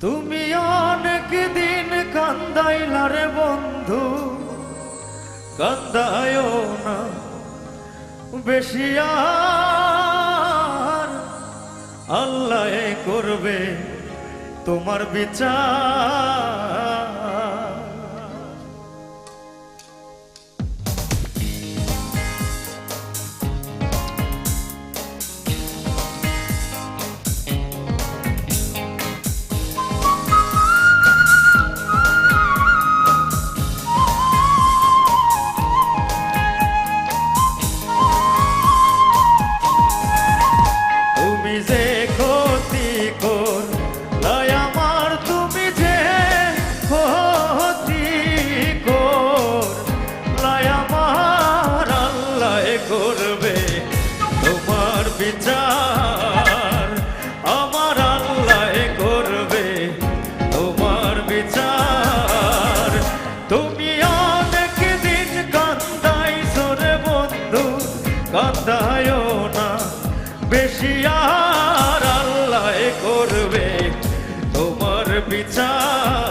তুমি অনেক দিন কান্দাইলারে বন্ধু কান্দায় না। বেশি আর আল্লাহ করবে তোমার বিচার। কান্দায় না বেশি আর আল্লাহ করবে? তোমার বিচার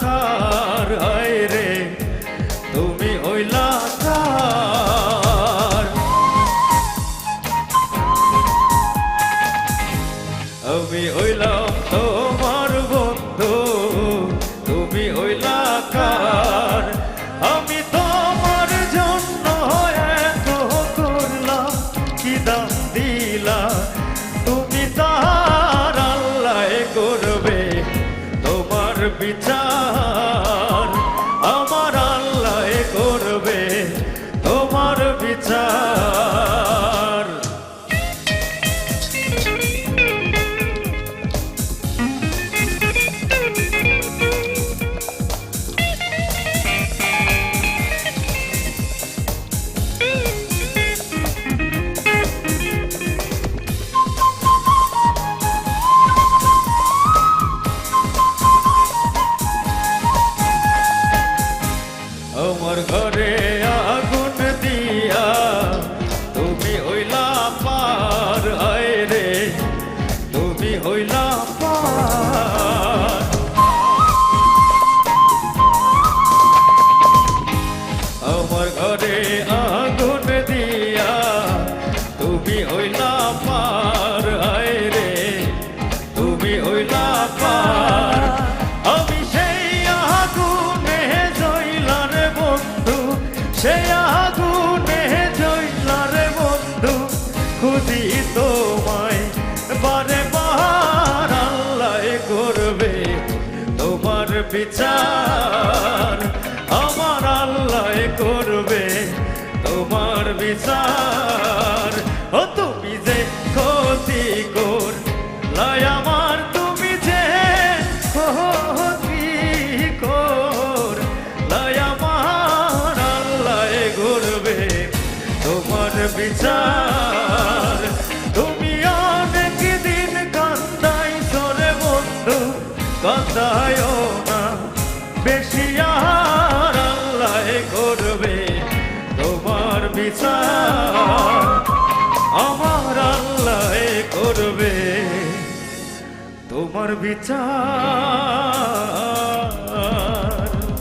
কার হায় রে তুমি হইলা কার? আমি হইলাম তোমার তোমার বিচার সেই আগুনে জইলার বন্ধু খুদি তোমায়, বারে বার আল্লাহ করবে তোমার বিচার। আমার আল্লাহ করবে তোমার বিচার। বিচার। তুমি অনেক দিন কান্দাই সরে বন্ধু কান্দায় না। বেশি আর আল্লাহ তোমার বিচার। আমার আল্লাহ করবে তোমার বিচার।